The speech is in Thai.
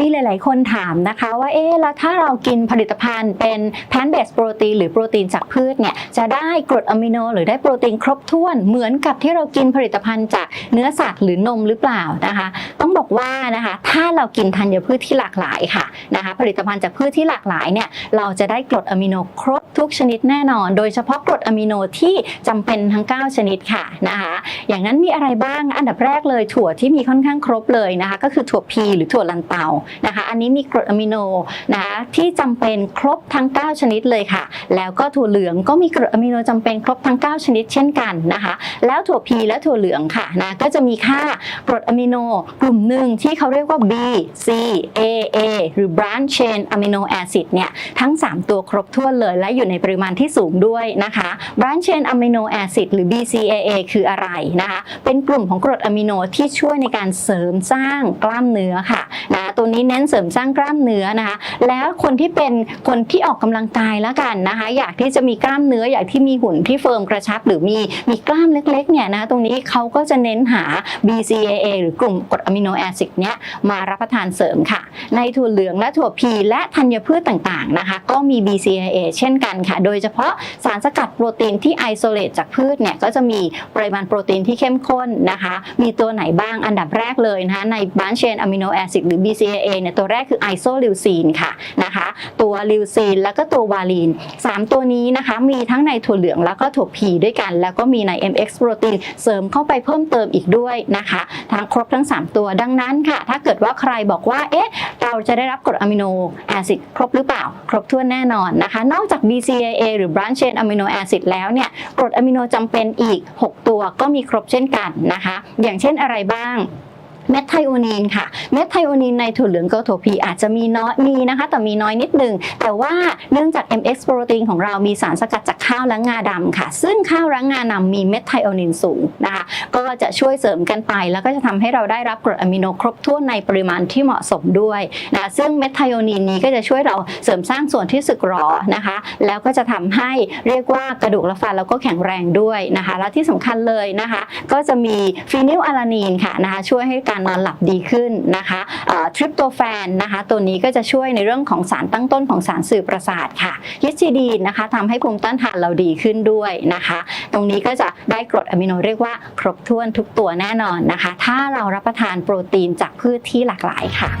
มีหลาย ๆ คนถามนะคะว่าเอ๊ะแล้วถ้าเรากินผลิตภัณฑ์เป็นแพนเบสโปรตีนหรือโปรตีนจากพืชเนี่ยจะได้กรดอะมิโนหรือได้โปรตีนครบถ้วนเหมือนกับที่เรากินผลิตภัณฑ์จากเนื้อสัตว์หรือนมหรือเปล่านะคะ ต้องบอกว่านะคะถ้าเรากินธัญพืชที่หลากหลายค่ะนะคะผลิตภัณฑ์จากพืชที่หลากหลายเนี่ยเราจะได้กรดอะมิโนครบ ทุกชนิดแน่นอน โดยเฉพาะกรดอะมิโนที่จำเป็นทั้ง 9 ชนิดค่ะนะคะอย่างนั้นมีอะไรบ้างอันดับแรกเลยถั่วที่มีค่อนข้างครบเลยนะคะก็คือถั่วพีหรือถั่วลันเตานะคะอันนี้มีกรดอะมิโนนะคะที่จำเป็นครบทั้ง 9 ชนิดเลยค่ะ แล้วก็ถั่วเหลืองก็มีกรดอะมิโนจำเป็นครบทั้ง 9 ชนิดเช่นกันนะคะแล้วถั่วพีและถั่วเหลืองค่ะนะก็จะมีค่ากรดอะมิโนกลุ่มหนึ่งที่เขาเรียกว่า B C A A หรือ branch chain amino acid เนี่ยทั้ง 3 ตัวครบถ้วนเลยและอยู่ในปริมาณที่สูงด้วยนะคะ branch chain amino acid หรือ BCAA คืออะไรนะคะ เป็นกลุ่มของกรดอะมิโนที่ช่วยในการเสริมสร้างกล้ามเนื้อค่ะนะตัวนี้เน้นเสริมสร้างกล้ามเนื้อนะคะ แล้วคนที่เป็นคนที่ออกกำลังกายแล้วกันนะคะ อยากที่จะมีกล้ามเนื้ออยากที่มีหุ่นที่เฟิร์มกระชับ หรือมีมีกล้ามเล็กๆเนี่ยนะตรงนี้เขาก็จะเน้นหา BCAA หรือกลุ่มกรดอะมิโนแอซิดเนี้ยมารับประทานเสริมค่ะ ในถั่วเหลืองและถั่วพีและธัญพืชต่างๆนะคะ ก็มี BCAA เช่นกันค่ะ โดยเฉพาะสารสกัดโปรตีนที่ไอโซเลตจากพืชเนี่ยก็จะมีปริมาณโปรตีนที่เข้มข้นนะคะ มีตัวไหนบ้างอันดับแรกเลยนะคะในบ a นเชนอะมิโนแอซิดหรือ BCAA เนี่ยตัวแรกคือไอโซลิวซีนค่ะนะคะตัวลิวซีนแล้วก็ตัววาลีน 3 ตัวนี้นะคะมีทั้งในถั่วเหลืองแล้วก็ถั่วพีด้วยกัน แล้วก็มีใน MX โปรตีนเสริมเข้าไปเพิ่มเติมอีกด้วยนะคะทั้งครบทั้ง 3 ตัวดังนั้นค่ะ ถ้าเกิดว่าใครบอกว่าเอ๊ะเราจะได้รับกรดอะมิโนแอซิดครบหรือเปล่า ครบถ้วนแน่นอนนะคะ นอกจาก B BCAA หรือ branch chain amino acid แล้วเนี่ยกรดอะมิโนจำเป็นอีก 6 ตัวก็มีครบเช่นกันนะคะ อย่างเช่นอะไรบ้าง เมทไทโอเนนค่ะ เมทไทโอเนนในถั่วเหลืองกับถั่วพีอาจจะมีน้อยมีนะคะ แต่มีน้อยนิดหนึ่ง แต่ว่าเนื่องจาก MX โปรตีนของเรามีสารสกัดจากข้าวและงาดำค่ะ ซึ่งข้าวและงาดำมีเมทไทโอเนนสูงนะคะ ก็จะช่วยเสริมกันไป แล้วก็จะทำให้เราได้รับกรดอะมิโนครบถ้วนในปริมาณที่เหมาะสมด้วยนะซึ่งเมทไทโอเนนนี้ก็จะช่วยเราเสริมสร้างส่วนที่สึกหรอนะคะ แล้วก็จะทำให้เรียกว่ากระดูกและฟันเราก็แข็งแรงด้วยนะคะ แล้วที่สำคัญเลยนะคะ ก็จะมีฟีนิลอาลานีนค่ะนะคะช่วยให้การการนอนหลับดีขึ้นนะคะทริปโตแฟนนะคะตัวนี้ก็จะช่วยในเรื่องของสารตั้งต้นของสารสื่อประสาทค่ะฮิสติดีนนะคะทำให้ภูมิต้านทานเราดีขึ้นด้วยนะคะ ตรงนี้ก็จะได้กรดอะมิโนเรียกว่าครบถ้วนทุกตัวแน่นอนนะคะ ถ้าเรารับประทานโปรตีนจากพืชที่หลากหลายค่ะ